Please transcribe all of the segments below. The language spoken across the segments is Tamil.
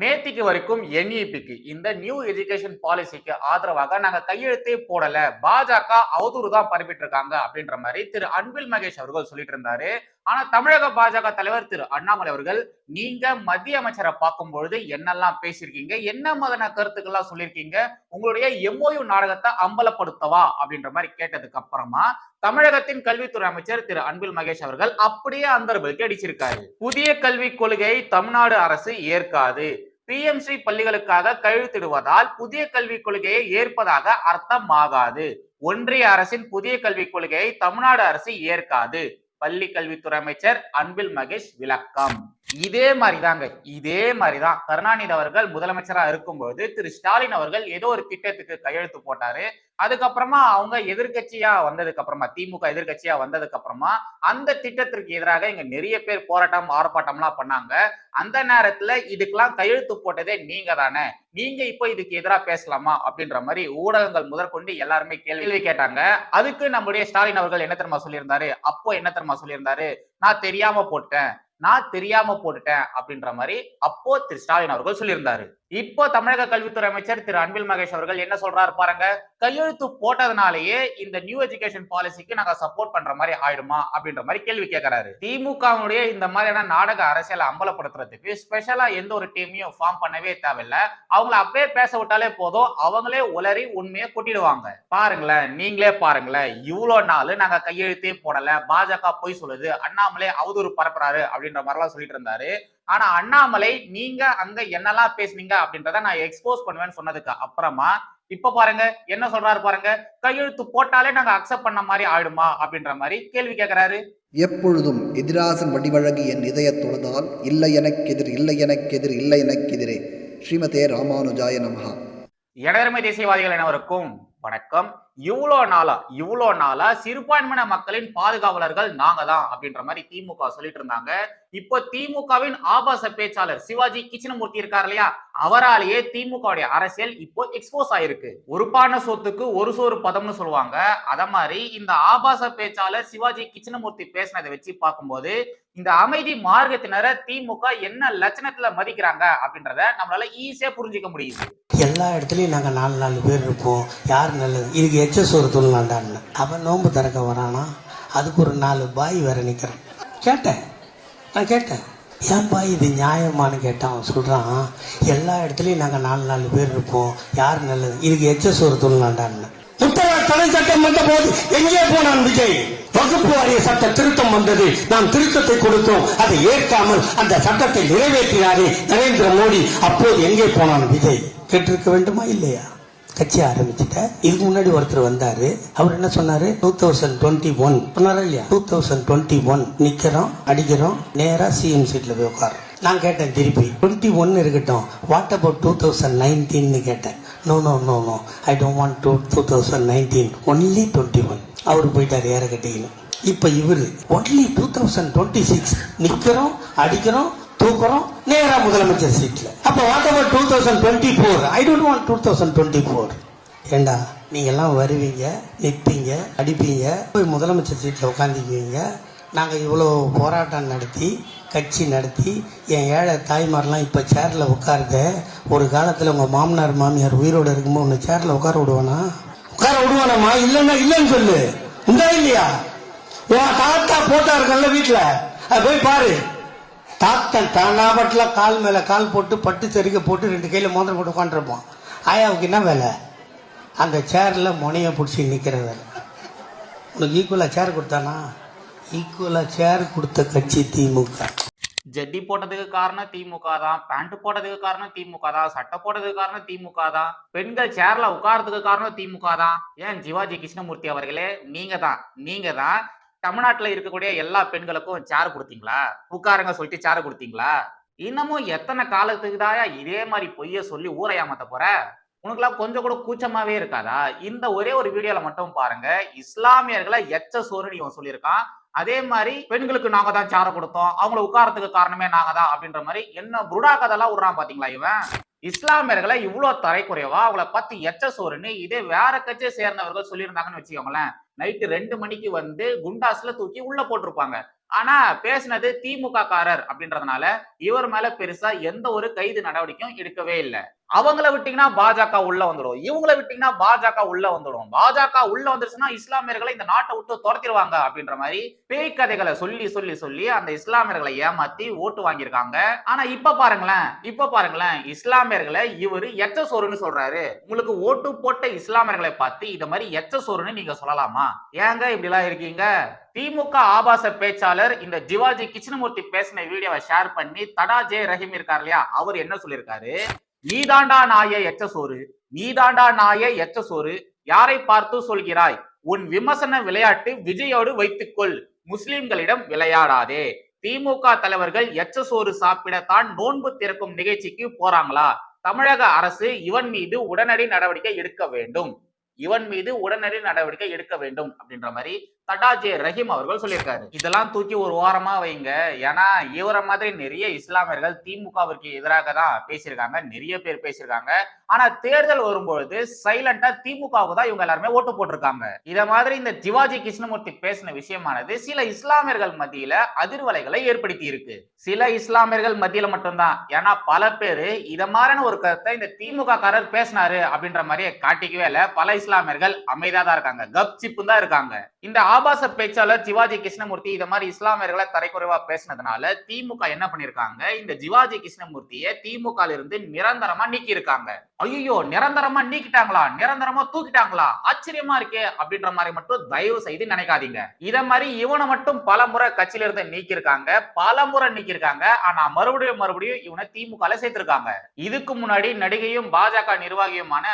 நேத்திக்கு வரைக்கும் என்இபிக்கு இந்த நியூ எஜுகேஷன் பாலிசிக்கு ஆதரவாக நாங்க கையெழுத்தே போடல. பாஜக அவதூறு தான் பரப்பிட்டு இருக்காங்க அப்படின்ற மாதிரி திரு அன்பில் மகேஷ் அவர்கள் சொல்லிட்டு இருந்தாரு ஆனா தமிழக பாஜக தலைவர் திரு அண்ணாமலை அவர்கள் நீங்க மத்திய அமைச்சரை பார்க்கும் பொழுது என்னெல்லாம் பேசியிருக்கீங்க? என்ன மாதிரியான கருத்துக்கள்லாம் சொல்லியிருக்கீங்க? உங்களுடைய எம்ஓயு நாடகத்தை அம்பலப்படுத்தவா? அப்படின்ற மாதிரி கேட்டதுக்கு அப்புறமா தமிழகத்தின் கல்வித்துறை அமைச்சர் திரு அன்பில் மகேஷ் அவர்கள் அப்படியே அந்த அடிச்சிருக்காரு. புதிய கல்விக் கொள்கையை தமிழ்நாடு அரசு ஏற்காது. பிஎம்சி பள்ளிகளுக்காக கழுத்திடுவதால் புதிய கல்விக் கொள்கையை ஏற்பதாக அர்த்தம் ஆகாது ஒன்றிய அரசின் புதிய கல்விக் கொள்கையை தமிழ்நாடு அரசு ஏற்காது. பள்ளி கல்வித்துறை அமைச்சர் அன்பில் மகேஷ் விளக்கம். இதே மாதிரிதாங்க இதே மாதிரிதான். கருணாநிதி அவர்கள் முதலமைச்சரா இருக்கும்போது திரு ஸ்டாலின் அவர்கள் ஏதோ ஒரு திட்டத்துக்கு கையெழுத்து போட்டாரு. அதுக்கப்புறமா அவங்க எதிர்கட்சியா வந்ததுக்கு அப்புறமா திமுக எதிர்கட்சியா வந்ததுக்கு அப்புறமா அந்த திட்டத்திற்கு எதிராக இங்க நிறைய பேர் போராட்டம் ஆர்ப்பாட்டம்லாம் பண்ணாங்க. அந்த நேரத்துல இதுக்கெல்லாம் கையெழுத்து போட்டதே நீங்க தானே நீங்க இப்போ இதுக்கு எதிராக பேசலாமா அப்படின்ற மாதிரி ஊடகங்கள் முதற்கொண்டு எல்லாருமே கேள்வி கேட்டாங்க. அதுக்கு நம்முடைய ஸ்டாலின் அவர்கள் என்ன தெரியுமா சொல்லியிருந்தாரு? அப்போ என்ன தெரியுமா சொல்லியிருந்தாரு? நான் தெரியாம போட்டேன். நான் தெரியாம போட்டுட்டேன் அப்படின்ற மாதிரி அப்போ திரு ஸ்டாலின் அவர்கள் சொல்லியிருந்தாரு. இப்போ தமிழக கல்வித்துறை அமைச்சர் திரு அன்பில் மகேஷ் அவர்கள் என்ன சொல்றாரு பாருங்க? கையெழுத்து போட்டதுனாலேயே இந்த நியூ எஜுகேஷன் பாலிசிக்கு நாங்க சப்போர்ட் பண்ற மாதிரி ஆயிடுமா அப்படின்ற மாதிரி கேள்வி கேட்கிறாரு திமுகவுடைய இந்த மாதிரியான நாடக அரசியலை அம்பலப்படுத்துறதுக்கு ஸ்பெஷலா எந்த ஒரு டீமையும் ஃபார்ம் பண்ணவே தேவையில்ல. அவங்கள அப்படியே பேச விட்டாலே போதும். அவங்களே உளறி உண்மையை கொட்டிடுவாங்க. பாருங்களேன் நீங்களே பாருங்களேன். இவ்வளவு நாள் நாங்க கையெழுத்தே போடல. பாஜக பொய் சொல்லுது. அண்ணாமலை அவதூறு பரப்புறாரு அப்படின்ற மாதிரிலாம் சொல்லிட்டு இருந்தாரு. ஆனா அண்ணாமலை நீங்க அங்க என்னெல்லாம் பேசுனீங்க அப்படின்றத நான் எக்ஸ்போஸ் பண்ணுவேன்னு சொன்னதுக்கு அப்புறமா இப்ப பாருங்க என்ன சொல்றாரு பாருங்க கையெழுத்து போட்டாலே நாங்க அக்செப்ட் பண்ண மாதிரி ஆயிடுமா அப்படின்ற மாதிரி கேள்வி கேட்கிறாரு எப்பொழுதும் எதிராசன் வடிவழகு என் இதயத் தொழுதால் இல்லை எனக்கெதிர் இல்லை எனக்கெதிர் இல்லை எனக்கெதிரே. ஸ்ரீமதே ராமானுஜாய நமஹா. இடதுமை தேசியவாதிகள் அனைவருக்கும் வணக்கம். இவ்வளோ நாளா இவ்வளோ நாளா சிறுபான்மையின மக்களின் பாதுகாவலர்கள் நாங்க தான் அப்படின்ற மாதிரி திமுக சொல்லிட்டு இருந்தாங்க. இப்போ திமுகவின் ஆபாச பேச்சாளர் சிவாஜி கிருஷ்ணமூர்த்தி இருக்கார் இல்லையா? அவராலேயே திமுகவுடைய அரசியல் இப்போ எக்ஸ்போஸ் ஆயிருக்கு. ஒரு பான சொத்துக்கு ஒரு சோறு பதம்னு சொல்லுவாங்க. அத மாதிரி இந்த ஆபாச பேச்சாளர் சிவாஜி கிருஷ்ணமூர்த்தி பேசினதை வச்சு பார்க்கும்போது இந்த அமைதி மார்க்கத்தினரை திமுக என்ன லட்சணத்துல மதிக்கிறாங்க அப்படின்றத நம்மளால ஈஸியா புரிஞ்சுக்க முடியுது. எல்லா இடத்துலையும் நாங்கள் நாலு நாலு பேர் இருப்போம். யார் நல்லது? இதுக்கு எச்ச சோறு துள்ளாண்டான்னு அவன் நோன்பு திறக்க வரானா? அதுக்கு ஒரு நாலு பாய் வேற நிற்கிறான் கேட்டேன். நான் கேட்டேன். ஏன் பாய் இது நியாயமான்னு கேட்டான். அவன் சொல்கிறான் எல்லா இடத்துலையும் நாங்கள் நாலு நாலு பேர் இருப்போம். யார் நல்லது? இதுக்கு எச்ச சோறு துள்ளாண்டான்னு தடை சட்டம் வந்த போது எங்கே போனான் விஜய்? வகுப்பு வாரிய சட்ட திருத்தம் வந்தது. நாம் திருத்தத்தை கொடுத்தோம். அதை ஏற்காமல் அந்த சட்டத்தை நிறைவேற்றினாரே நரேந்திர மோடி. அப்போது எங்கே போனான் விஜய்? கேட்டிருக்க வேண்டுமா இல்லையா? கட்சி ஆரம்பிச்சுட்டேன் இதுக்கு முன்னாடி ஒருத்தர் வந்தாரு. அவர் என்ன சொன்னாரு? டூ தௌசண்ட் டுவெண்ட்டி ஒன் சொன்னாரா இல்லையா? டூ தௌசண்ட் டுவெண்ட்டி ஒன் நிக்கிறோம் அடிக்கிறோம் நேரா சிஎம் சீட்ல போய் உட்கார் நான் கேட்டேன் திருப்பி. டுவெண்ட்டி ஒன் இருக்கட்டும் வாட் அபவுட் டூ தௌசண்ட் நைன்டீன்னு கேட்டேன். No no no no I don't want to two thousand nineteen only twenty one அவர் போயிட்டார் ஏற கட்டிக்கணும் இப்போ இவர் only two thousand twenty six நிக்கிறோம் அடிக்கிறோம் தூக்குறோம். நேரா முதலமைச்சர் சீட்ல. அப்போ what about two thousand twenty four I don't want two thousand twenty four ஏண்டா நீங்க எல்லாம் வருவீங்க நிற்பீங்க அடிப்பீங்க போய் முதலமைச்சர் சீட்டில் உட்காந்துக்குவீங்க நாங்கள் இவ்வளோ போராட்டம் நடத்தி கட்சி நடத்தி என் ஏழை தாய்மாரெலாம் இப்போ சேரில் உட்காருத. ஒரு காலத்தில் உங்கள் மாமனார் மாமியார் உயிரோடு இருக்கும்போது உன்னை சேரில் உட்கார விடுவானா? உட்கார விடுவானம்மா. இல்லைன்னா இல்லைன்னு சொல்லு. உண்டா இல்லையா? உன் தாத்தா போட்டா இருக்கல வீட்டில் அது போய் பாரு. தாத்தன் தானாபட்டில் கால் மேலே கால் போட்டு பட்டு தெருக்க போட்டு ரெண்டு கையில் மோதிரம் போட்டு உட்காந்துருப்பான் ஆயாவுக்கு என்ன வேலை? அந்த சேரில் முனையை பிடிச்சி நிற்கிறது வேலை. உனக்கு ஈக்குவலாக சேர் கொடுத்தானா? ஈக்குவலாக சேர் கொடுத்த கட்சி திமுக. ஜட்டி போட்டதுக்கு காரணம் திமுக தான் பேண்ட் போட்டதுக்கு காரணம் திமுக தான் சட்டை போட்டதுக்கு காரணம் திமுக தான் பெண்கள் சேர்ல உட்கார்றதுக்கு காரணம் திமுக தான். ஏன் சிவாஜி கிருஷ்ணமூர்த்தி அவர்களே நீங்க தான் நீங்க தான் தமிழ்நாட்டில் இருக்கக்கூடிய எல்லா பெண்களுக்கும் சேர் கொடுத்தீங்களா? உட்காருங்க சொல்லிட்டு சேர் கொடுத்தீங்களா? இன்னமும் எத்தனை காலத்துக்கு தாயா இதே மாதிரி பொய்ய சொல்லி ஊரை ஏமாத்த போற? உனக்குலாம் கொஞ்சம் கூட கூச்சமாவே இருக்காதா? இந்த ஒரே ஒரு வீடியோல மட்டும் பாருங்க. இஸ்லாமியர்களை எச்ச சோறுன்னு இவன் சொல்லியிருக்கான். அதே மாதிரி பெண்களுக்கு நாங்க தான் சார கொடுத்தோம். அவங்கள உட்காரத்துக்கு காரணமே நாங்க தான் அப்படின்ற மாதிரி என்ன புருடா கதெல்லாம் விடுறான் பாத்தீங்களா இவன்? இஸ்லாமியர்களை இவ்வளவு தரைக்குறைவா? அவங்கள பத்தி எச்ச சோறுன்னு இதே வேற கட்சியை சேர்ந்தவர்கள் சொல்லியிருந்தாங்கன்னு வச்சுக்கோங்களேன். நைட்டு ரெண்டு மணிக்கு வந்து குண்டாஸ்ல தூக்கி உள்ள போட்டிருப்பாங்க. ஆனா பேசினது திமுக காரர் அப்படின்றதுனால இவர் மேல பெருசா எந்த ஒரு கைது நடவடிக்கையும் எடுக்கவே இல்லை. அவங்கள விட்டீங்கன்னா பாஜக உள்ள வந்துடும். இவங்கள விட்டீங்கன்னா பாஜக உள்ள வந்துடும். பாஜக உள்ள வந்துருச்சுன்னா இஸ்லாமியர்களை இந்த நாட்டை விட்டு துரத்திடுவாங்க அப்படின்ற மாதிரி பேய் கதைகளை சொல்லி சொல்லி சொல்லி அந்த இஸ்லாமியர்களை ஏமாத்தி ஓட்டு வாங்கியிருக்காங்க. ஆனா இப்ப பாருங்களேன் இப்ப பாருங்களேன் இஸ்லாமியர்களை இவரு எச்ச சோறுன்னு சொல்றாரு. உங்களுக்கு ஓட்டு போட்ட இஸ்லாமியர்களை பார்த்து இந்த மாதிரி எச்ச சோறுன்னு நீங்க சொல்லலாமா? ஏங்க இப்படி எல்லாம் இருக்கீங்க? திமுக ஆபாச பேச்சாளர் இந்த ஜிவாஜி கிருஷ்ணமூர்த்தி பேசின வீடியோவை ஷேர் பண்ணி தடா ஜே ரஹீம் இருக்கார் இல்லையா? அவர் என்ன சொல்லியிருக்காரு? நீதாண்டா நாய எச்ச சோறு நீதாண்டா நாய எச்ச சோறு யாரை பார்த்து சொல்கிறாய்? உன் விமர்சன விளையாட்டு விஜயோடு வைத்துக்கொள். முஸ்லிம்களிடம் விளையாடாதே. திமுக தலைவர்கள் எச்ச சோறு சாப்பிடத்தான் நோன்பு திறக்கும் நிகழ்ச்சிக்கு போறாங்களா? தமிழக அரசு இவன் மீது உடனடி நடவடிக்கை எடுக்க வேண்டும். இவன் மீது உடனடி நடவடிக்கை எடுக்க வேண்டும் அப்படின்ற மாதிரி தடாஜே ரஹீம் அவர்கள் சொல்லியிருக்காரு. இதெல்லாம் தூக்கி ஒரு ஓரமா வைங்க. ஏன்னா இவரை மாதிரி நிறைய இஸ்லாமியர்கள் திமுகவிற்கு எதிராக தான் பேசியிருக்காங்க. நிறைய பேர் பேசியிருக்காங்க. ஆனா தேர்தல் வரும்பொழுது சைலண்டா திமுகவுக்கு தான் இவங்க எல்லாருமே ஓட்டு போட்டிருக்காங்க. இத மாதிரி இந்த ஜிவாஜி கிருஷ்ணமூர்த்தி பேசின விஷயமானது சில இஸ்லாமியர்கள் மத்தியில அதிர்வலைகளை ஏற்படுத்தி இருக்கு. சில இஸ்லாமியர்கள் மத்தியில மட்டும்தான். ஏன்னா பல பேரு இத மாதிரியான ஒரு கருத்தை இந்த திமுக காரர் பேசினாரு அப்படின்ற மாதிரியே காட்டிக்கவே இல்ல. பல இஸ்லாமியர்கள் அமைதியா தான் இருக்காங்க. கப் சிப்பு தான் இருக்காங்க. இந்த ஆபாச பேச்சாளர் சிவாஜி கிருஷ்ணமூர்த்தி இத மாதிரி இஸ்லாமியர்களை தரைக்குறைவா பேசினதுனால திமுக என்ன பண்ணிருக்காங்க? இந்த ஜிவாஜி கிருஷ்ணமூர்த்தியை திமுக இருந்து நிரந்தரமா நீக்கி இருக்காங்க ஐயோ நிரந்தரமா நீக்கிட்டாங்களா? நிரந்தரமா தூக்கிட்டாங்களா? ஆச்சரியமா இருக்கே அப்படின்ற மாதிரி மட்டும் தயவு செய்து நினைக்காதீங்க. இத மாதிரி இவனை மட்டும் பல முறை கட்சியில இருந்து நீக்கியிருக்காங்க. பல முறை நீக்கியிருக்காங்க. ஆனா மறுபடியும் மறுபடியும் இவனை திமுக சேர்த்திருக்காங்க. இதுக்கு முன்னாடி நடிகையும் பாஜக நிர்வாகியுமான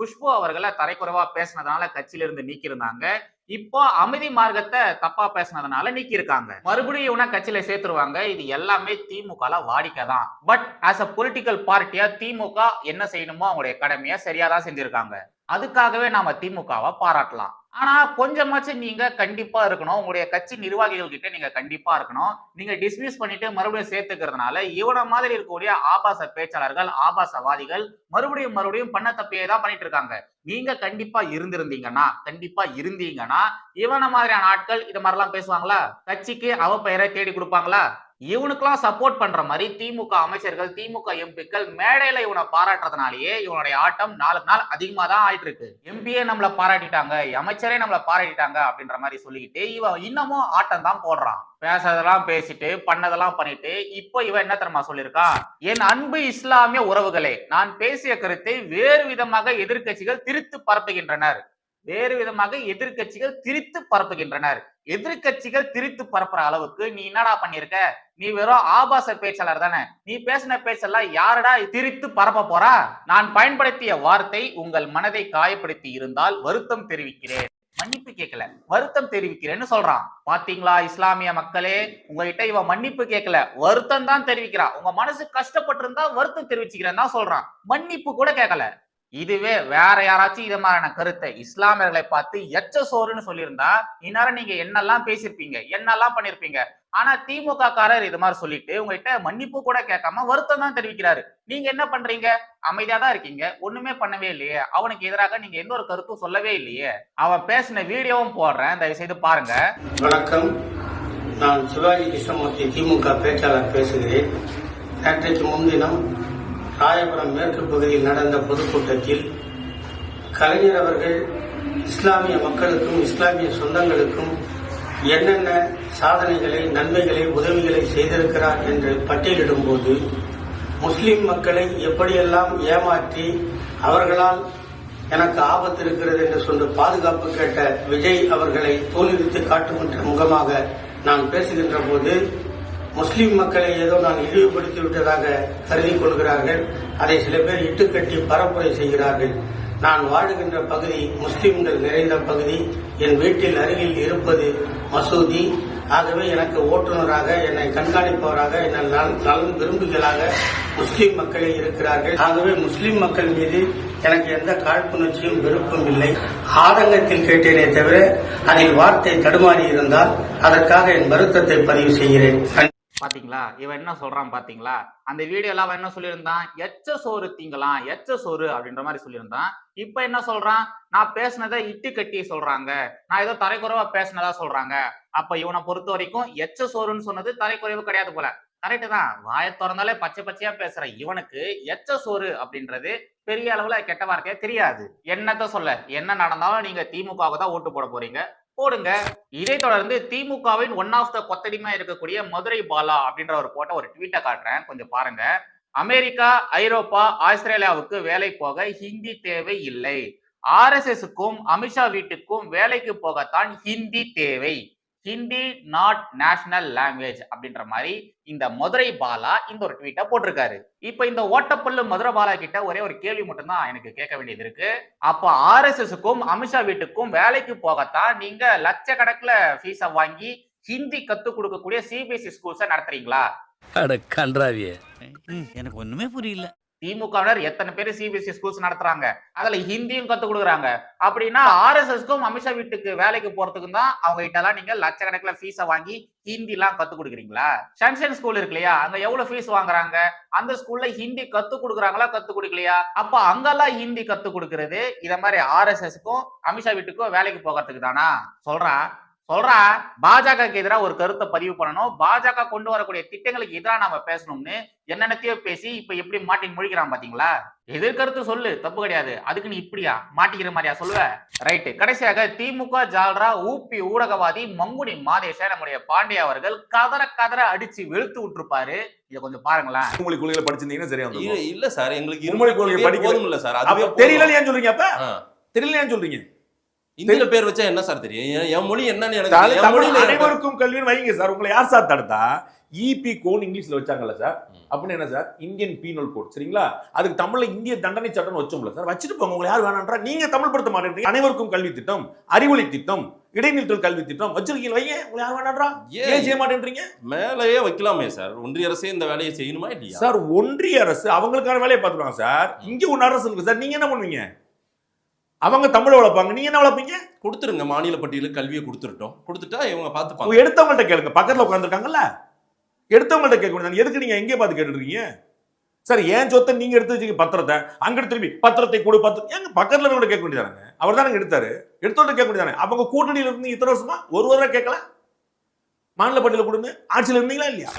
குஷ்பு அவர்களை தரைக்குறைவா பேசினதுனால கட்சியில இருந்து நீக்கியிருந்தாங்க. இப்போ அமைதி மார்க்கத்தை தப்பா பேசினதுனால நீக்கி இருக்காங்க மறுபடியும் இவனை கட்சியில சேர்த்துருவாங்க. இது எல்லாமே திமுக வாடிக்கை தான் பட் ஆஸ் அ பொலிட்டிக்கல் பார்ட்டியா திமுக என்ன செய்யணுமோ அவங்களுடைய கடமையை சரியா தான் செஞ்சிருக்காங்க. அதுக்காகவே நாம திமுகவை பாராட்டலாம். ஆனா கொஞ்சமாச்சும் நீங்க கண்டிப்பா இருக்கணும். உங்களுடைய கட்சி நிர்வாகிகள் கிட்ட நீங்க கண்டிப்பா இருக்கணும். நீங்க டிஸ்மிஸ் பண்ணிட்டு மறுபடியும் சேர்த்துக்கிறதுனால இவன மாதிரி இருக்கக்கூடிய ஆபாச பேச்சாளர்கள் ஆபாசவாதிகள் மறுபடியும் மறுபடியும் பண்ண தப்பையே தான் பண்ணிட்டு இருக்காங்க. நீங்க கண்டிப்பா இருந்திருந்தீங்கன்னா கண்டிப்பா இருந்தீங்கன்னா இவன மாதிரியான ஆட்கள் இது மாதிரிலாம் பேசுவாங்களா? கட்சிக்கு அவ பெயரை தேடி கொடுப்பாங்களா? இவனுக்கெல்லாம் சப்போர்ட் பண்ற மாதிரி திமுக அமைச்சர்கள் திமுக எம்பிக்கள் மேடையில இவனை பாராட்டுறதுனாலயே இவனுடைய ஆட்டம் நாளுக்கு நாள் அதிகமா தான் ஆயிட்டு இருக்கு எம்பியே நம்மளை பாராட்டிட்டாங்க அமைச்சரே நம்மளை பாராட்டிட்டாங்க அப்படின்ற மாதிரி சொல்லிக்கிட்டு இவன் இன்னமும் ஆட்டம் தான் போடுறான். பேசுறதெல்லாம் பேசிட்டு பண்ணதெல்லாம் பண்ணிட்டு இப்போ இவன் என்ன தெரியுமா சொல்லியிருக்கான் என் அன்பு இஸ்லாமிய உறவுகளே நான் பேசிய கருத்தை வேறு விதமாக எதிர்க்கட்சிகள் திருத்து பரப்புகின்றனர். வேறு விதமாக எதிர்க்கட்சிகள் திரித்து பரப்புகின்றனர். எதிர்க்கட்சிகள் திரித்து பரப்புற அளவுக்கு நீ என்னடா பண்ணிருக்க? நீ வெறும் ஆபாச பேச்சாளர் தானே. நீ பேசின பேச்செல்லாம் யாரடா திரித்து பரப்ப போறா? நான் பயன்படுத்திய வார்த்தை உங்கள் மனதை காயப்படுத்தி இருந்தால் வருத்தம் தெரிவிக்கிறேன். மன்னிப்பு கேட்கல வருத்தம் தெரிவிக்கிறேன்னு சொல்றான். பாத்தீங்களா இஸ்லாமிய மக்களே? உங்ககிட்ட இவன் மன்னிப்பு கேட்கல வருத்தம் தான் தெரிவிக்கிறான். உங்க மனசு கஷ்டப்பட்டிருந்தா வருத்தம் தெரிவிச்சுக்கிறேன் தான் சொல்றான். மன்னிப்பு கூட கேட்கல இதுவே வேற யாராச்சும் இது மாதிரியான கருத்தை இஸ்லாமியர்களை பார்த்து எச்ச சோறுன்னு சொல்லியிருந்தா இந்நேரம் நீங்க என்னெல்லாம் பேசியிருப்பீங்க என்னெல்லாம் பண்ணிருப்பீங்க ஆனா திமுக காரர் இது மாதிரி சொல்லிட்டு உங்ககிட்ட மன்னிப்பு கூட கேட்காம வருத்தம் தான் தெரிவிக்கிறாரு. நீங்க என்ன பண்றீங்க? அமைதியா தான் இருக்கீங்க. ஒண்ணுமே பண்ணவே இல்லையே. அவனுக்கு எதிராக நீங்க எந்த ஒரு கருத்தும் சொல்லவே இல்லையே. அவன் பேசின வீடியோவும் போடுறேன். தயவு செய்து பாருங்க. வணக்கம். நான் சிவாஜி கிருஷ்ணமூர்த்தி திமுக பேச்சாளர் பேசுகிறேன். நேற்றைக்கு முன்தினம் ராயபுரம் மேற்கு பகுதியில் நடந்த பொதுக்கூட்டத்தில் கலைஞர் அவர்கள் இஸ்லாமிய மக்களுக்கும் இஸ்லாமிய சொந்தங்களுக்கும் என்னென்ன சாதனைகளை நன்மைகளை உதவிகளை செய்திருக்கிறார் என்று பட்டியலிடும்போது முஸ்லிம் மக்களை எப்படியெல்லாம் ஏமாற்றி அவர்களால் எனக்கு ஆபத்து இருக்கிறது என்று சொல்லி பாதுகாப்பு கேட்ட விஜய் அவர்களை தோல்வித்து காட்டுகின்ற முகமாக நான் பேசுகின்ற போது முஸ்லிம் மக்களை ஏதோ நான் இழிவுபடுத்தி விட்டதாக கருதி கொள்கிறார்கள். அதை சில பேர் இட்டுக்கட்டி பரப்புரை செய்கிறார்கள். நான் வாழுகின்ற பகுதி முஸ்லிம்கள் நிறைந்த பகுதி. என் வீட்டில் அருகில் இருப்பது மசூதி. ஆகவே எனக்கு ஓட்டுநராக என்னை கண்காணிப்பவராக என்னை நலன் விரும்புகளாக முஸ்லிம் மக்களே இருக்கிறார்கள். ஆகவே முஸ்லிம் மக்கள் மீது எனக்கு எந்த காழ்ப்புணர்ச்சியும் விருப்பம் இல்லை. ஆதங்கத்தில் கேட்டேனே தவிர அதில் வார்த்தை தடுமாறி இருந்தால் அதற்காக என் வருத்தத்தை பதிவு செய்கிறேன். பாத்தீங்களா? இவன் என்ன சொல்றான் பாத்தீங்களா? அந்த வீடியோல அவன் என்ன சொல்லியிருந்தான்? எச்ச சோறு திங்கலாம் எச்ச சோறு அப்படின்ற மாதிரி சொல்லியிருந்தான். இப்ப என்ன சொல்றான்? நான் பேசினதை இட்டு கட்டி சொல்றாங்க. நான் ஏதோ தரைக்குறைவா பேசினதா சொல்றாங்க. அப்ப இவனை பொறுத்த வரைக்கும் எச்ச சோறுன்னு சொன்னது தரைக்குறைவு கிடையாது போல. கரெக்டு தான். வாயை திறந்தாலே பச்சை பச்சையா பேசுற இவனுக்கு எச்ச சோறு அப்படின்றது பெரிய அளவுல கெட்ட வார்த்தையா தெரியாது. என்னத்த சொல்ல? என்ன நடந்தாலும் நீங்க திமுகவுக்கு தான் ஓட்டு போட போறீங்க. போடுங்க. இதை தொடர்ந்து திமுகவின் ஒன் ஆஃப் த கொத்தடிமையா இருக்கக்கூடிய மதுரை பாலா அப்படின்ற ஒரு போட்ட ஒரு ட்வீட்டை காட்டுறேன். கொஞ்சம் பாருங்க. அமெரிக்கா ஐரோப்பா ஆஸ்திரேலியாவுக்கு வேலை போக ஹிந்தி தேவை இல்லை. ஆர்எஸ்எஸ்க்கும் அமித்ஷா வீட்டுக்கும் வேலைக்கு போகத்தான் ஹிந்தி தேவை. ஹிந்தி நாட் நேஷனல் லாங்குவேஜ் அப்படின்ற மாதிரி இந்த மதுரை பாலா இந்த ஒரு ட்வீட்டை போட்டிருக்காரு. இப்ப இந்த ஓட்டப்பல்லு மதுரை பாலா கிட்ட ஒரே ஒரு கேள்வி மட்டும்தான் எனக்கு கேட்க வேண்டியது இருக்கு. அப்ப ஆர்எஸ்எஸ்க்கும் அமித்ஷா வீட்டுக்கும் வேலைக்கு போகத்தான் நீங்க லட்சக்கணக்குல ஃபீஸை வாங்கி ஹிந்தி கத்து கொடுக்கக்கூடிய சிபிஎஸ்இ ஸ்கூல்ஸை நடத்துறீங்களா? அட கன்றாவியே. எனக்கு ஒண்ணுமே புரியல. திமுகவினர் எத்தனை பேர் சிபிஎஸ்சி ஸ்கூல்ஸ் நடத்துறாங்க? அதுல ஹிந்தியும் கத்து கொடுக்குறாங்க. அப்படின்னா ஆர்எஸ்எஸ்க்கும் அமித்ஷா வீட்டுக்கு வேலைக்கு போறதுக்கும் தான் அவங்க கிட்ட எல்லாம் நீங்க லட்சக்கணக்கில் ஃபீஸை வாங்கி ஹிந்தி எல்லாம் கத்து கொடுக்குறீங்களா? சன்ஷன் ஸ்கூல் இருக்கு இல்லையா? அங்க எவ்வளவு ஃபீஸ் வாங்குறாங்க? அந்த ஸ்கூல்ல ஹிந்தி கத்து கொடுக்குறாங்களா கத்து கொடுக்கலையா? அப்ப அங்கெல்லாம் ஹிந்தி கத்து கொடுக்கறது இத மாதிரி ஆர்எஸ்எஸ்க்கும் அமித்ஷா வீட்டுக்கும் வேலைக்கு போகிறதுக்கு தானா? சொல்றான். சொல்றா பாஜகக்கு எதிராக ஒரு கருத்தை பதிவு பண்ணணும். பாஜக கொண்டு வரக்கூடிய திட்டங்களுக்கு எதிராக நாம பேசணும்னு என்னென்னத்தையோ பேசி இப்ப எப்படி மாட்டி முழிக்கிறான் பாத்தீங்களா? எதிர்கருத்து சொல்லு தப்பு கிடையாது. அதுக்கு நீ இப்படியா? மாட்டிக்கிற மாதிரியா சொல்லுவ? ரைட்டு கடைசியாக திமுக ஜால்ரா ஊப்பி ஊடகவாதி மங்குனி மாதேஷ நம்முடைய பாண்டிய அவர்கள் கதற கதற அடிச்சு வெளுத்து விட்டுருப்பாரு. இதை கொஞ்சம் பாருங்களேன். மும்மொழி கொள்கையில படிச்சிருந்தீங்கன்னா சரியா இல்ல சார் எங்களுக்கு கொள்கை இருமொழி படிக்கல. போதும் இல்ல சார். அப்ப அதுவே தெரியல ஏன் சொல்றீங்க அப்ப. தெரியல ஏன் சொல்றீங்க. இந்தியில பேர் வச்சா என்ன சார் தெரியும்? என் மொழி என்னன்னு எனக்கு அனைவருக்கும் கல்வின்னு வைங்க சார். உங்களை யார் சார் தடுத்தா? இபி கோன் இங்கிலீஷ்ல வச்சாங்கல்ல சார். அப்படின்னு என்ன சார்? இந்தியன் பீனல் கோட் சரிங்களா? அதுக்கு தமிழ்ல இந்திய தண்டனை சட்டம் வச்சோம்ல சார். வச்சுட்டு போங்க. உங்களை யார் வேணான்றா? நீங்க தமிழ் படுத்த மாட்டேன்றீங்க. அனைவருக்கும் கல்வி திட்டம் அறிவொளி திட்டம் இடைநிறுத்தல் கல்வி திட்டம் வச்சிருக்கீங்க வைங்க. உங்களை யார் வேணான்றா? ஏன்? செய்ய மாட்டேன்றீங்க? மேலேயே வைக்கலாமே சார். ஒன்றிய அரசே இந்த வேலையை செய்யணுமா இல்லையா? சார் ஒன்றிய அரசு அவங்களுக்கான வேலையை பார்த்துருவாங்க சார். இங்க ஒன்னு அரசு இருக்கு சார். நீங்க என்ன பண்ணுவீங்க? அவங்க தமிழை வளர்ப்பாங்க. நீங்க என்ன வளர்ப்பீங்க? கொடுத்துருங்க. மாநில பட்டியலுக்கு கல்வியை கொடுத்துருட்டோம். கொடுத்துட்டா இவங்க உங்க எடுத்தவங்கள்ட்ட கேளுங்க. பக்கத்துல உட்காந்துருக்காங்கல்ல எடுத்தவங்கள்ட்ட கேட்க வேண்டியது எதுக்கு நீங்க எங்கே பார்த்து கேட்டுருக்கீங்க? சார் ஏன் சொத்தை நீங்க எடுத்து வச்சீங்க? பத்திரத்தை. அங்க திரும்பி பத்திரத்தை கொடு பத்திரம் ஏங்க பக்கத்துல கூட கேட்க வேண்டியதானங்க அவர் தானே எடுத்தாரு. எடுத்தவங்க கேட்க வேண்டியதானே அவங்க கூட்டணியில இருந்து இத்தனை வருஷமா ஒரு வருடம் கேட்கல? மாநில பட்டியல கொடுங்க. ஆட்சியில இருந்தீங்களா இல்லையா?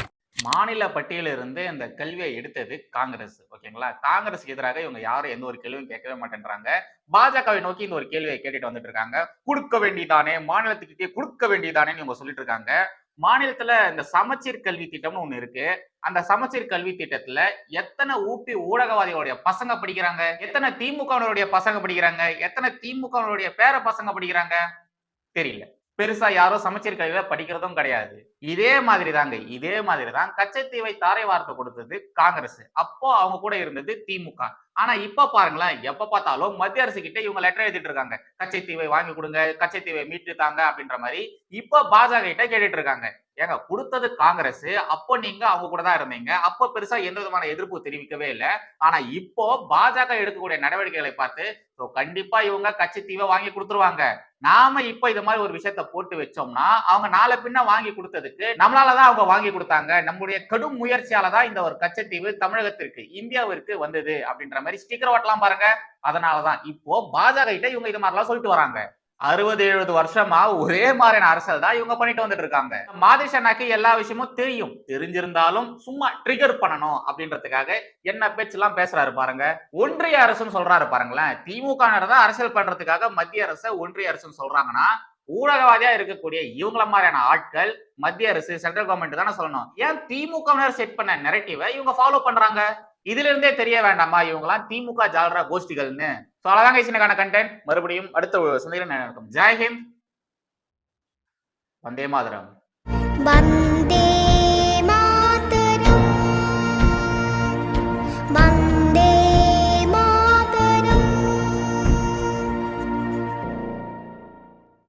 மாநில பட்டியலில் இருந்து இந்த கல்வியை எடுத்தது காங்கிரஸ் ஓகேங்களா? காங்கிரஸுக்கு எதிராக இவங்க யாரும் எந்த ஒரு கேள்வியும் கேட்கவே மாட்டேன்றாங்க. பாஜகவை நோக்கி இந்த ஒரு கேள்வியை கேட்டுட்டு வந்துட்டு இருக்காங்க கொடுக்க வேண்டியதானே மாநிலத்துக்கிட்டே கொடுக்க வேண்டியதானேன்னு இவங்க சொல்லிட்டு இருக்காங்க மாநிலத்துல இந்த சமச்சீர் கல்வி திட்டம்னு ஒண்ணு இருக்கு. அந்த சமச்சீர் கல்வி திட்டத்துல எத்தனை ஊபி ஊடகவாதிகளுடைய பசங்க படிக்கிறாங்க? எத்தனை திமுகவினருடைய பசங்க படிக்கிறாங்க? எத்தனை திமுகவினருடைய பேர பசங்க படிக்கிறாங்க? தெரியல. பெருசா யாரும் சமச்சீர் கல்வியில படிக்கிறதும் கிடையாது. இதே மாதிரி தாங்க இதே மாதிரி தான் கச்சத்தீவை தாரை வார்த்தை கொடுத்தது காங்கிரஸ். அப்போ அவங்க கூட இருந்தது திமுக. ஆனா இப்ப பாருங்களேன் எப்ப பார்த்தாலும் மத்திய அரசு கிட்ட இவங்க லெட்டர் எழுதிட்டு இருக்காங்க. கச்சத்தீவை வாங்கி கொடுங்க கச்சத்தீவை மீட்டு தாங்க அப்படின்ற மாதிரி இப்ப பாஜக கிட்ட கேட்டுட்டு இருக்காங்க. ஏங்க கொடுத்தது காங்கிரஸ் அப்போ நீங்க அவங்க கூட தான் இருந்தீங்க. அப்போ பெருசா எந்த விதமான எதிர்ப்பு தெரிவிக்கவே இல்லை. ஆனா இப்போ பாஜக எடுக்கக்கூடிய நடவடிக்கைகளை பார்த்து கண்டிப்பா இவங்க கச்சத்தீவை வாங்கி கொடுத்துருவாங்க. நாம இப்ப இது மாதிரி ஒரு விஷயத்த போட்டு வச்சோம்னா அவங்க நாளை பின்ன வாங்கி கொடுத்ததுக்கு நம்மளாலதான் அவங்க வாங்கி கொடுத்தாங்க. நம்முடைய கடும் முயற்சியால தான் இந்த ஒரு கச்சத்தீவு தமிழகத்திற்கு இந்தியாவிற்கு வந்தது அப்படின்ற மாதிரி ஸ்டிக்கர் ஓட்டலாம் பாருங்க. அதனாலதான் இப்போ பாஜக கிட்ட இவங்க இது மாதிரிலாம் சொல்லிட்டு வராங்க. அறுபது எழுபது வருஷமா ஒரே மாதிரியான அரசியல் தான் இவங்க பண்ணிட்டு வந்துட்டு இருக்காங்க. மாதேஷனாக்கு எல்லா விஷயமும் தெரியும். தெரிஞ்சிருந்தாலும் சும்மா ட்ரிகர் பண்ணணும் அப்படின்றதுக்காக என்ன பேச்செல்லாம் பேசுறாரு பாருங்க. ஒன்றிய அரசுன்னு சொல்றாரு பாருங்களேன். திமுக தான் அரசியல் பண்றதுக்காக மத்திய அரசை ஒன்றிய அரசுன்னு சொல்றாங்கன்னா ஊடகவாதியா இருக்கக்கூடிய இவங்கள மாதிரியான ஆட்கள் மத்திய அரசு சென்ட்ரல் கவர்மெண்ட் தானே சொல்லணும். ஏன் திமுகவினர் செட் பண்ண நெரட்டிவை இவங்க ஃபாலோ பண்றாங்க? இதுல இருந்தே தெரிய வேண்டாமா இவங்கலாம் திமுக ஜாலரா கோஷ்டிகள்னு? ஸோ அவ்வளோதாங்க சின்னக்கான கண்டென்ட் மறுபடியும் அடுத்த சந்தையில் நடக்கும் ஜெய் வந்தே மாதரம். வந்தே